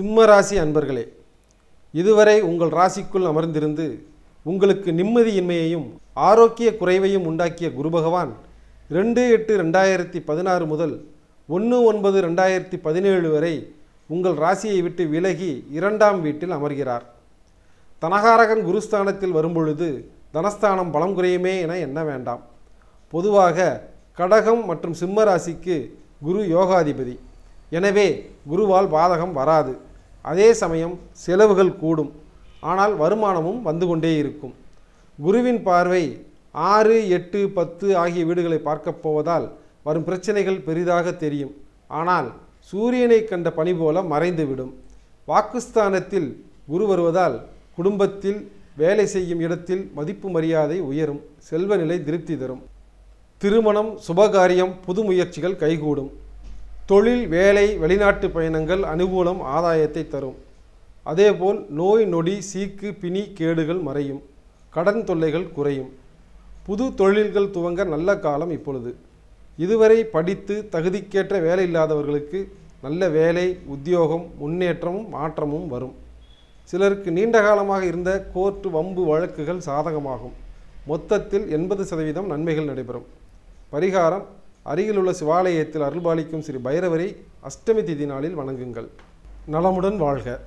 சிம்ம ராசி அன்பர்களே இதுவரை உங்கள் ராசிக்குள் அமர்ந்திருந்து உங்களுக்கு நிம்மதியின்மையையும் ஆரோக்கிய குறைவையும் உண்டாக்கிய குரு பகவான் ரெண்டு எட்டு ரெண்டாயிரத்தி பதினாறு முதல் ஒன்று ஒன்பது ரெண்டாயிரத்தி பதினேழு வரை உங்கள் ராசியை விட்டு விலகி இரண்டாம் வீட்டில் அமர்கிறார். தனகாரகன் குருஸ்தானத்தில் வரும்பொழுது தனஸ்தானம் பலம் குறையுமே என எண்ண வேண்டாம். பொதுவாக கடகம் மற்றும் சிம்ம ராசிக்கு குரு யோகாதிபதி. எனவே குருவால் பாதகம் வராது. அதே சமயம் செலவுகள் கூடும். ஆனால் வருமானமும் வந்து கொண்டே இருக்கும். குருவின் பார்வை ஆறு எட்டு பத்து ஆகிய வீடுகளை பார்க்கப் போவதால் வரும் பிரச்சனைகள் பெரிதாக தெரியும். ஆனால் சூரியனை கண்ட பணி போல மறைந்துவிடும். வாக்குஸ்தானத்தில் குரு வருவதால் குடும்பத்தில் வேலை செய்யும் இடத்தில் மதிப்பு மரியாதை உயரும். செல்வநிலை திருப்தி தரும். திருமணம் சுபகாரியம் புது முயற்சிகள் கைகூடும். தொழில் வேலை வெளிநாட்டு பயணங்கள் அனுகூலம் ஆதாயத்தை தரும். அதேபோல் நோய் நொடி சீக்கு பிணி கேடுகள் மறையும். கடன் தொல்லைகள் குறையும். புது தொழில்கள் துவங்க நல்ல காலம் இப்பொழுது. இதுவரை படித்து தகுதிக்கேற்ற வேலை இல்லாதவர்களுக்கு நல்ல வேலை உத்தியோகம் முன்னேற்றமும் மாற்றமும் வரும். சிலருக்கு நீண்ட காலமாக இருந்த கோர்ட்டு வம்பு வழக்குகள் சாதகமாகும். மொத்தத்தில் எண்பது சதவீதம் நன்மைகள் நடைபெறும். பரிகாரம் அருகிலுள்ள சிவாலயத்தில் அருள்பாலிக்கும் ஸ்ரீ பைரவரை அஷ்டமி திதி நாளில் வணங்குங்கள். நலமுடன் வாழ்க.